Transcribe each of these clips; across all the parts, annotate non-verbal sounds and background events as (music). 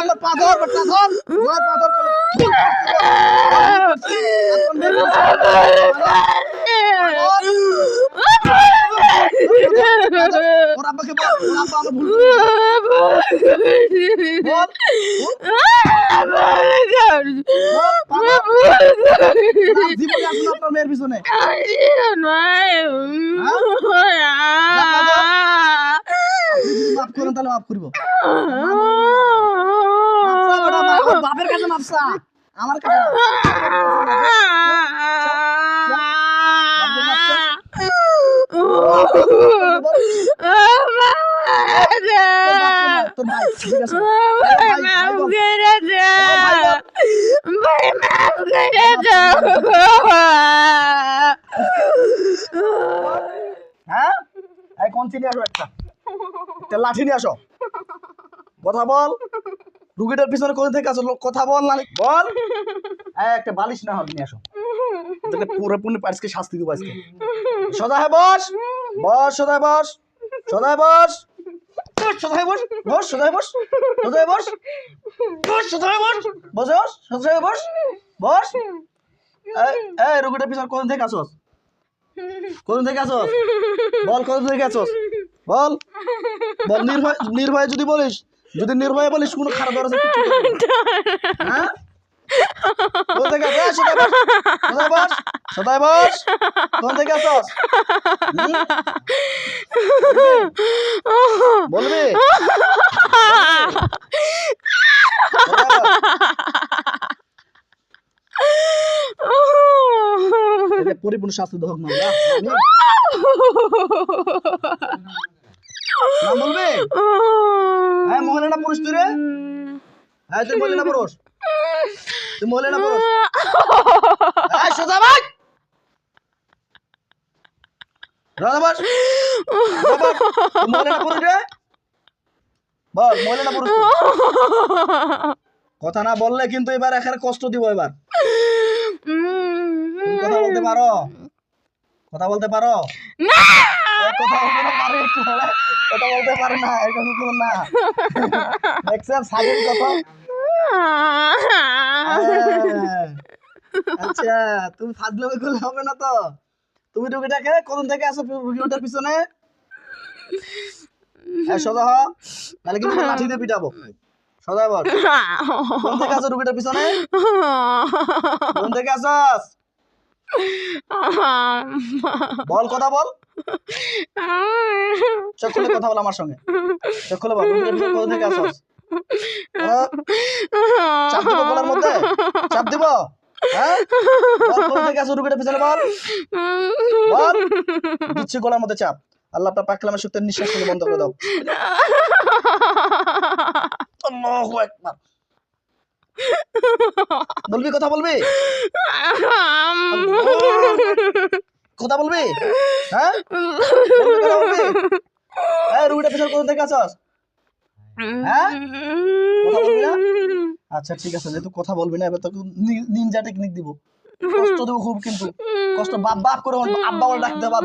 আমার পা ধর বেটা ধর ধর পা ধর ওর আব্বাকে বল ওর আব্বা আমার ভুল বল জীবনে আসুন আপনার মেয়ের পিছনে মাফ করেন তাহলে মাফ করব। বাপের কাছে মাফসা আমার কাছে। হ্যাঁ? এই কঞ্চি আসো একটা লাঠি নিয়ে আসো। কথা বল। রুগীটার পিছনে কোথা থেকে আসো কথা বল না বল। একটা বালিশ না হবে নিয়ে আসো। তোকে পুরোপুরি পারিসকে শাস্তি দিব আজকে। সদায় বস। বস বস। সদায় বস। সদায় বস। বস বস। বস। বস বস। বস বস পিছনে থেকে কোথা থেকে বল কোথা থেকে বল। বল নির্ভয়ে যদি বলিস যদি নির্ভয়ে বলিস, কোনো খারাপ ধরা আছে কিচ্ছু করবি? না। হ্যাঁ পরিপূর্ণ শাস্তি হোক না না না না না না কথা না বললে কিন্তু এবার এখানে কষ্ট দিব এবার। কথা বলতে পারো? কথা বলতে পারো? এ, কথা বলতে পারে কথা বলতে পারে না এরকম কেউ না। দেখছেন সাগের কথা? হ্যাঁ। আচ্ছা তুমি ফাজলামি করলে হবে না তো। তুমি রুগীটাকে কখন থেকে আসো রুগীটার পিছনে? হ্যাঁ সদা হ তাহলে কিন্তু লাঠি দিয়ে পিটাবো। সদা বল। কোন থেকে আসো রুগীটার পিছনে? কোন থেকে বল কথা বল। চোখ খুলে কথা বল আমার সঙ্গে। চোখ খুলে বল কোথা থেকে হ্যাঁ? চাপ দিব মধ্যে? দিব? দিচ্ছি গলার মধ্যে আল্লাহ আপনার পাকলামের সত্যের নিঃশ্বাস বন্ধ করে দাও। (laughs) আল্লাহু আকবার। বলবি কথা বলবি? কথা বলবি? হ্যাঁ? কথা হ্যাঁ পিছনে কোথা থেকে আসস হ্যাঁ? কথা বলবি না? আচ্ছা ঠিক আছে যেহেতু কথা বলবি না এবার তোকে নিনজা টেকনিক দিব। কষ্ট দেবো খুব কিন্তু। কষ্ট বাপ বাপ করে আব্বা বলে ডাকতে বাপ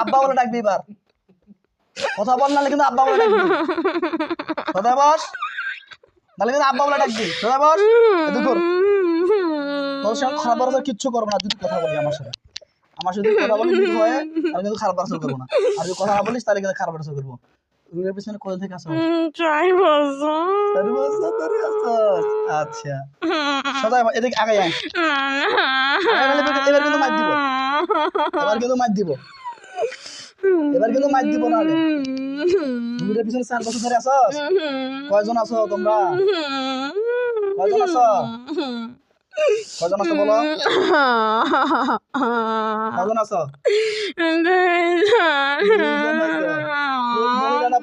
আব্বা বলে। ডাকবি এবার। কথা বল নাহলে কিন্তু আব্বা বলে ডাকবি। সদাই বস নাহলে কিন্তু আব্বা বলে ডাকবি সদাই বস এদিকে তোর সঙ্গে খারাপ ব্যবহার কিচ্ছু করব না যদি কথা বলি আমার সাথে। আমার সাথে কথা বলি কিন্তু হয় আমি কিন্তু খারাপ ব্যবহার করব না। আর যদি কথা বলিস তাহলে কিন্তু খারাপ ব্যবহার করব। রুগের পিছনে কোথা থেকে আসো। চারি বছর ধরে আসছস। আচ্ছা। সদাই এদিকে আগে আয়। এবার কিন্তু মার দিব। এবার কিন্তু মার দিব। এবার কিন্তু মার দিব না রে রুগের পিছনে চার বছর ধরে আসস কয়জন আছো তোমরা? কয়জন আছো? কয়জন আছো বলো? কয়জন আছো? আছো।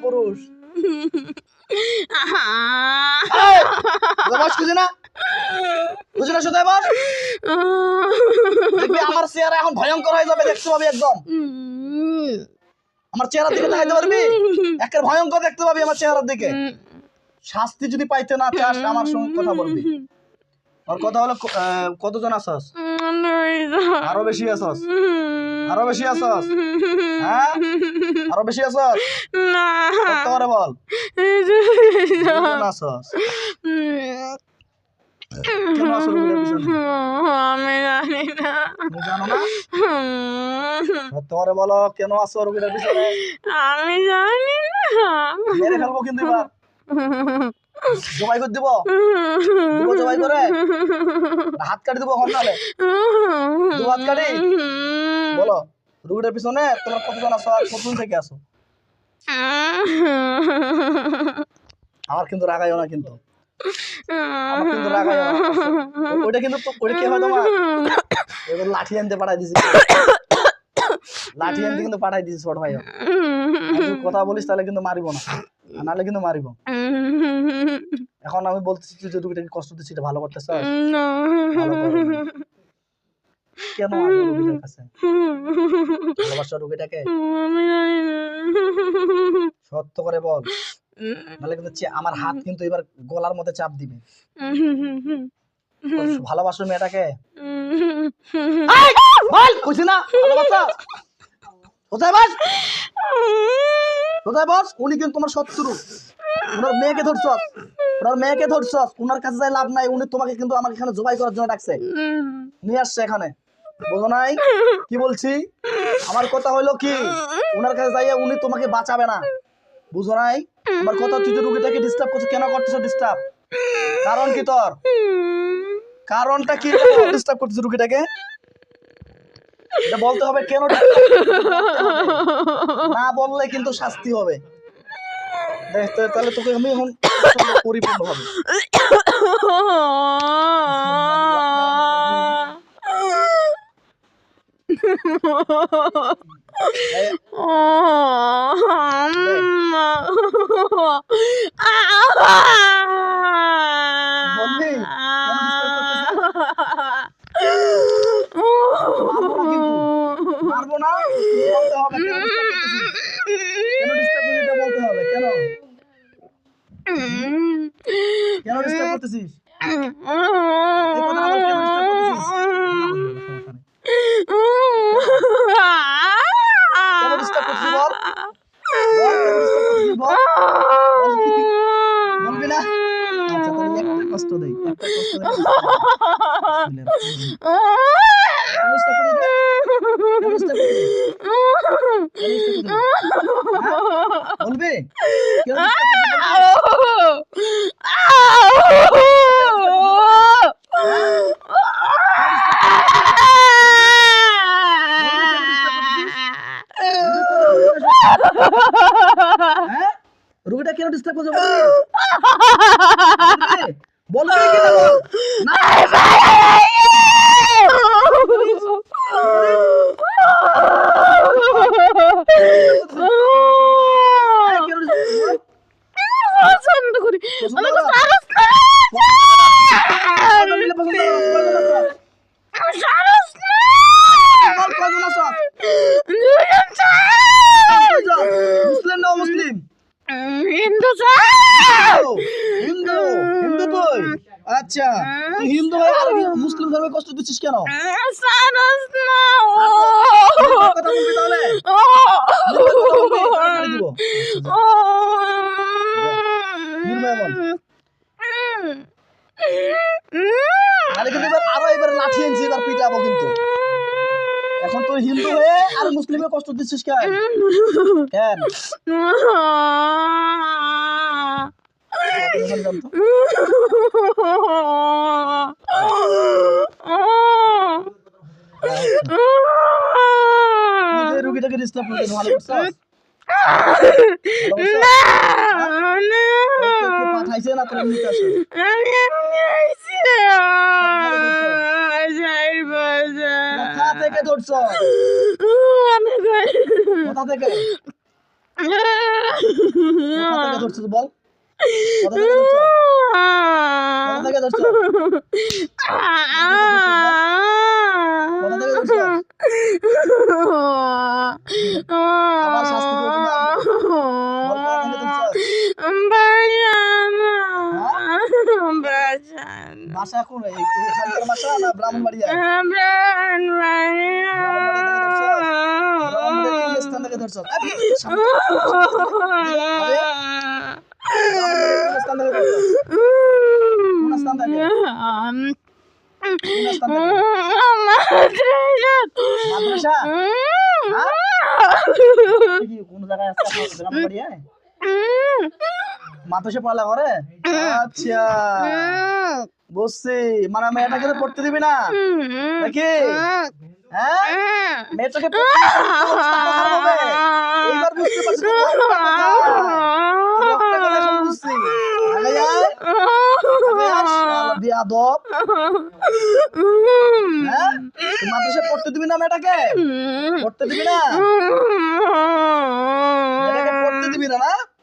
পুরুষ? খুঁজে না? বুঝি না শুধু বস দেখবি আমার চেহারা এখন ভয়ঙ্কর হয়ে যাবে দেখতে পাবি একদম। আমার চেহারার দিকে দেখাইতে পারবি? একের ভয়ঙ্কর দেখতে পাবি আমার চেহারার দিকে। শাস্তি যদি পাইতে না চাস আমার সঙ্গে কথা বলবি। আর কথা হলো কতজন আছস? আরও বেশি আছস? আরও বেশি আছস? হ্যাঁ? আরও বেশি আছস? না। বল। আছস? কেন আছো রুগীটার আমি জানি না। জানো না। সত্য বলো কেন পিছনে আমি জানি না। মেরে ফেলব কিন্তু এবার। জবাই করে দিব? দিব জবাই করে? হাত কাটি দিব হন নালে দু হাত কাটি? বলো রুগীটার পিছনে তোমার কতজন আছো আর থেকে আসো আমার কিন্তু রাগাইও না কিন্তু। আমার কিন্তু রাগাইও না ও- কিন্তু তো- হয় তোমার? এবার লাঠি আনতে পাঠাই দিছি। লাঠি আনতে কিন্তু পাঠাই দিছি ছোট ভাই। কথা বলিস তাহলে কিন্তু মারিব না। নাহলে কিন্তু মারিব। এখন আমি বলতেছি যে রুগীটাকে কষ্ট দিচ্ছি এটা ভালো করতেছ? ভালো কেন রুগীটার কাছে? ভালোবাসা রুগীটাকে? সত্য করে বল। নাহলে কিন্তু আমার হাত কিন্তু এবার গলার মধ্যে চাপ দিবে। ভালোবাসো মেয়েটাকে। বল কইছি না ভালোবাসা কোথায় বাস? কোথায় বস? উনি কিন্তু তোমার শত্রু। ওনার মেয়েকে ধরছস। ওনার মেয়েকে ধরছস। ওনার কাছে যাই লাভ নাই উনি তোমাকে কিন্তু আমাকে এখানে জবাই করার জন্য ডাকছে। নিয়ে আসছে এখানে। বোঝো নাই? কি বলছি? আমার কথা হইল কি? ওনার কাছে যাইয়া উনি তোমাকে বাঁচাবে না। বুঝো নাই? আমার কথা তুই যে রুগীটাকে ডিস্টার্ব করছ কেন করতেছ ডিস্টার্ব কারণ কি তোর? কারণটা কি ডিস্টার্ব (laughs) করতেছ রুগীটাকে? এটা বলতে হবে কেন না বললে কিন্তু শাস্তি হবে। তাহলে তোকে আমি এখন পরিপূর্ণ হবে। (laughs) বলবি? মারবো না বলতে হবে কেন ডিস্টার্ব করছিস এটা বলতে হবে কেন কেন ডিস্টার্ব করতেছিস 아, (laughs) নির্ময় বল। তাহলে কিন্তু এবার আরও এবার লাঠি আনছি এবার পিটাবো কিন্তু এখন তুই হিন্দু হয়ে আর মুসলিমে কষ্ট দিচ্ছিস কেন কেন এখন জানতো। তুই যে রুগীটাকে ডিস্টার্ব করছিস ভালো করছিস ভালো করছিস? তোকে কে পাঠাইছে না তোর এমনিতে আসে কোথা থেকে ধরছ কোথা থেকে কোথা থেকে ধরছিস বল কোথা থেকে ধরছ কোথা থেকে ধরছ কোথা থেকে ধরছ আবার শাস্তি দিও কিন্তু আমি- বল কোথা থেকে ধরছ বাসা কোন এই এখানকার বাসা না ব্রাহ্মণবাড়িয়া ব্রাহ্মণবাড়িয়া থেকে ধরছ ব্রাহ্মণবাড়িয়া কোন স্থান থেকে ধরছ ধরছ সামনে স্থান থেকে করছ কোন স্থান থেকে কোন স্থান থেকে মাদ্রাসা কি কোন জায়গায় আছে আপনার বাড়ি হ্যাঁ করে আচ্ছা। বুঝছি মানে মেয়েটাকে তো পড়তে দিবি না? নাকি? হ্যাঁ? মেয়েটাকে এইবার বুঝতে পারছি বেয়াদব। হ্যাঁ? তুই পড়তে দিবি না মেয়েটাকে? পড়তে দিবি না? মেয়েটাকে পড়তে দিবি না না?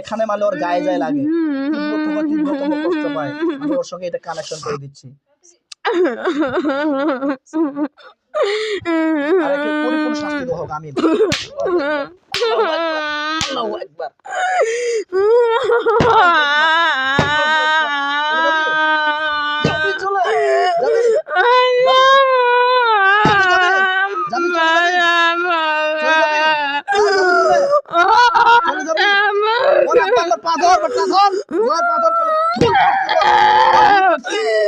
এখানে মানে ওর গায়ে যায় লাগে। তীব্রতম তীব্রতম কষ্ট পায়। আমি ওর সঙ্গে এটা কানেকশন করে দিচ্ছি। পরিপূর্ণ শাস্তি হোক আমি আল্লাহু আকবার যাবি চলে যাবি যাবি চলে যাবি ওরে পাগল পাথর বেটা ধর ওরে পাথর চলে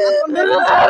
এখন বের কর।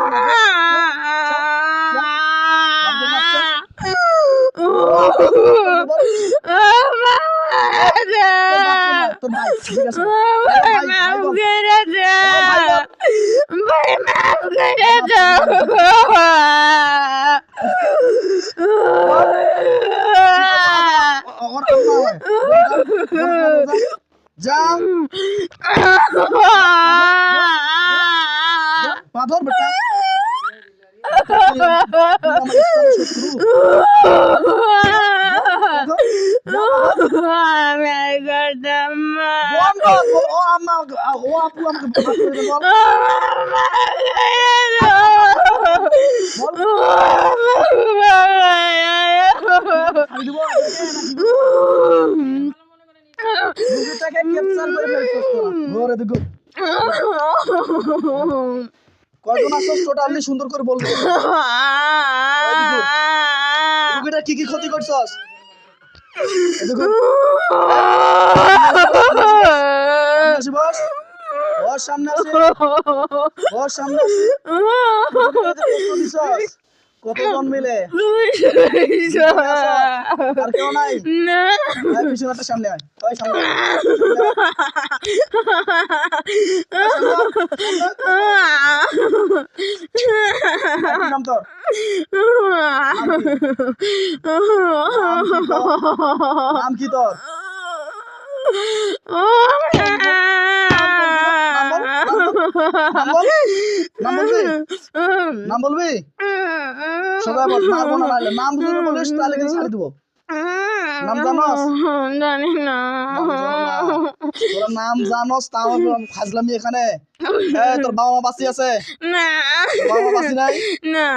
না। তোর ভাই ঠিক আছে ভাই, ভাই বল। ও- ওর আম্মা হয়। যা যা, পাথর বেটা তুই আমার ইসলামের শত্রু। বল, বল, বল, ও আম্মা ও আপু আমাকে বল। কয়জন আসছ টোটালি সুন্দর করে বলব রুগীটা কি কি ক্ষতি করছস দেখো, আসি বস। বস সামনে আসি বস সামনে আসি কতজন মিলে? আর কেউ নাই? আয়, পিছনে একটা সামনে আয়। ওই সামনে তোর? নাম কি তোর? নাম বল নাম বলবি? নাম বলবি সবাই বল মারবো না নাম যদি বলিস তাহলে কিন্তু ছাড়ি দেবো। নাম জানোস? জানি না। নাম জানো না। তোরা নাম জানোস তাও আমি এখানে? (laughs) এই তোর বাবা মা বাঁচি আছে? না। বাবা মা বাঁচি নাই? না।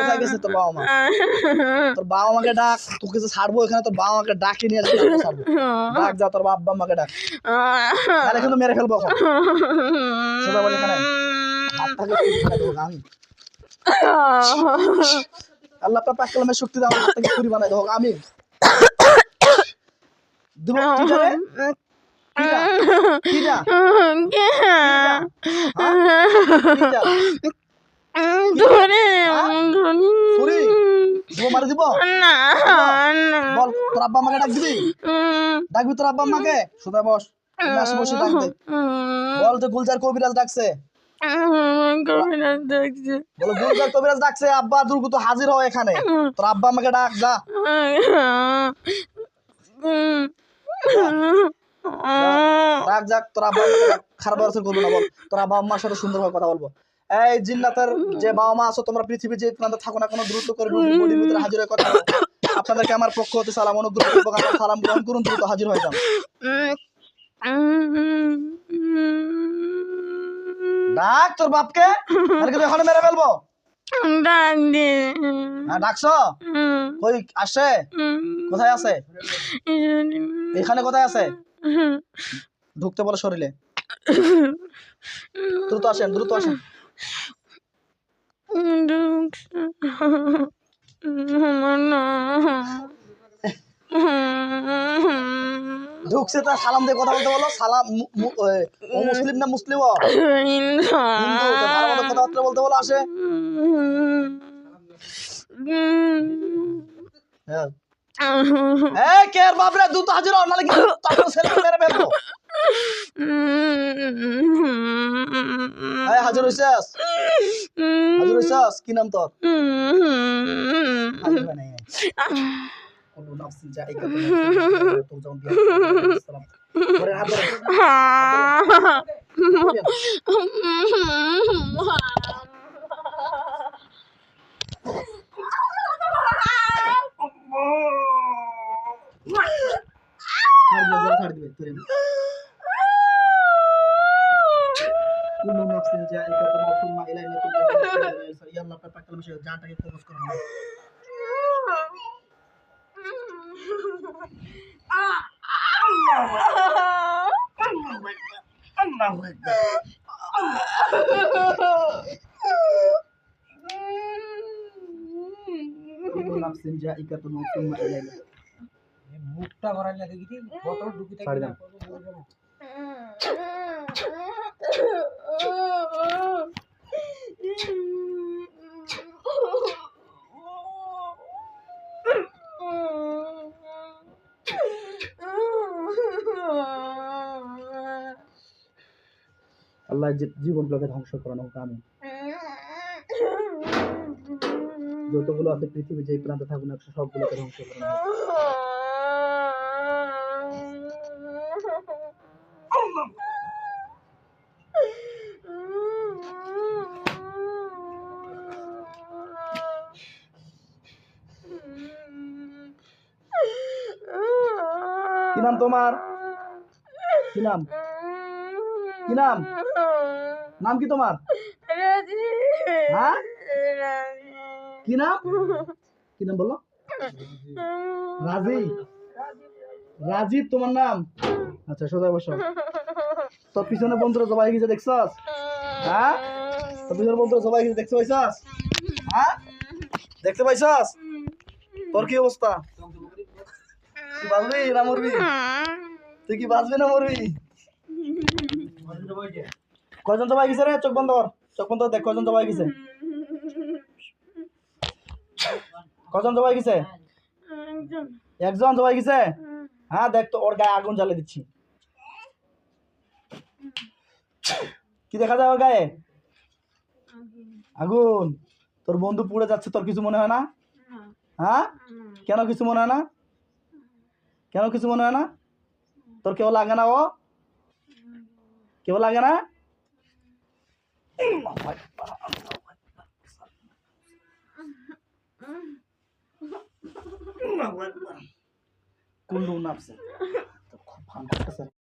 কোথায় গেছে তোর বাবা মা? তোর বাবা মাকে ডাক তোকে যে ছাড়বো এখানে তোর বাবা মাকে ডাকে নিয়ে আসব ছাড়বো। (laughs) ডাক যা তোর বাবা মাকে ডাক। (laughs) আর এখানে মেরে ফেলব এখন। বল এখানে। আমি আল্লাহ পাক কালামের শক্তি দাও হাত থেকে ছুরি বানাই দেবো আমি। দেবো কিটা রে? কিটা? কিটা? কিটা? ধরে দিব না না বল, তোর আব্বা আমাকে ডাক দিবি ডাকবি তোর আব্বা বস বসে বল তো গুলজার কবিরাজ ডাকছে কবিরাজ দেখছে বলো গুলজার কবিরাজ ডাকছে আব্বা দুর্গু তো হাজির হয় এখানে। তোর আব্বা আমাকে ডাক যা। ডাক যাক তোর আব্বা খারাপ ব্যবহার করব না বল। তোর আব্বা আম্মার সাথে সুন্দরভাবে কথা বলব। এই জিন্নাতের যে বাবা মা আছো তোমরা পৃথিবী যে প্রান্তে থাকো না কোনো দ্রুত করে রুটির বডির ভিতরে হাজির হয়ে কথা আপনাদেরকে আমার পক্ষ হতে সালাম অনুগ্রহ সালাম গ্রহণ করুন দ্রুত হাজির হয়ে যান। ডাক তোর বাপকে? আর কিন্তু এখন মেরে ফেলব। হ্যাঁ ডাকছো? কই আসে কোথায় আছে? এখানে কোথায় আছে? ঢুকতে বলে শরীরে। দ্রুত আসেন দ্রুত আসেন। (laughs) ঢুকছে তা সালাম দিয়ে কথা বলতে বলো। সালাম ও মুসলিম না মুসলিম? কথাবার্তা বলতে বলো আসে। হ্যাঁ। কে বাপরে দ্রুত হাজির হও নাহলে কিন্তু তাকে মেরে ফেলব। এই হাজির হইছাস? হাজির হইছাস? কি নাম তোর? হাজির হয় নাই কুল্লু নাফসিন জাইকাতুল মউত তুরজাউন বিহা সালাম পরে হাত ধরে ছাড় দিবে ছাড় দিবে তোরে কুল্লু নাফসিন জাইকাতুল মউত সুম্মা ইলাইনা তুরজাউন ইয়া আল্লাহ আপনার পাক কালামে জানটাকে ফোকাস করুন আল্লাহু with কুল্লু নাফসিন জাইকাতুল মউত সুম্মা ইলাইনা মুখটা ঢুকি থাকে। আল্লাহ জীবনগুলোকে ধ্বংস করানো হোক আমি যতগুলো আছে পৃথিবী যে প্রান্তে থাকুন না সবগুলোকে ধ্বংস করানো হোক কি নাম তোমার? কি নাম? কি নাম? নাম কি তোমার? হ্যাঁ? কি নাম? কি নাম বলো? রাজি রাজীব তোমার নাম? আচ্ছা সোজা বসো। তোর পিছনে বন্ধুরা সবাই গেছে দেখছস? হ্যাঁ? তোর পিছনে বন্ধুরা সবাই গেছে দেখতে পাইছস? হ্যাঁ? দেখতে পাইছস? তোর কি অবস্থা? তুই বাঁচবি না মরবি? তুই কি বাঁচবি না মরবি? কয়জন সবাই গেছে রে? চোখ বন্ধ কর। চোখ বন্ধ দেখ কয়জন সবাই গেছে। কজন সবাই গেছে? একজন সবাই গেছে? হ্যাঁ দেখ তো, ওর গায়ে আগুন জ্বালিয়ে দিচ্ছি। কি দেখা যায় ওর গায়ে? আগুন। তোর বন্ধু পুড়ে যাচ্ছে, তোর কিছু মনে হয় না? হ্যাঁ? কেন কিছু মনে হয় না? কেন কিছু মনে হয় না? তোর কেউ লাগে না ও? কেউ লাগে না কুল্লু নাফসে তো খুব ভালো করতেছে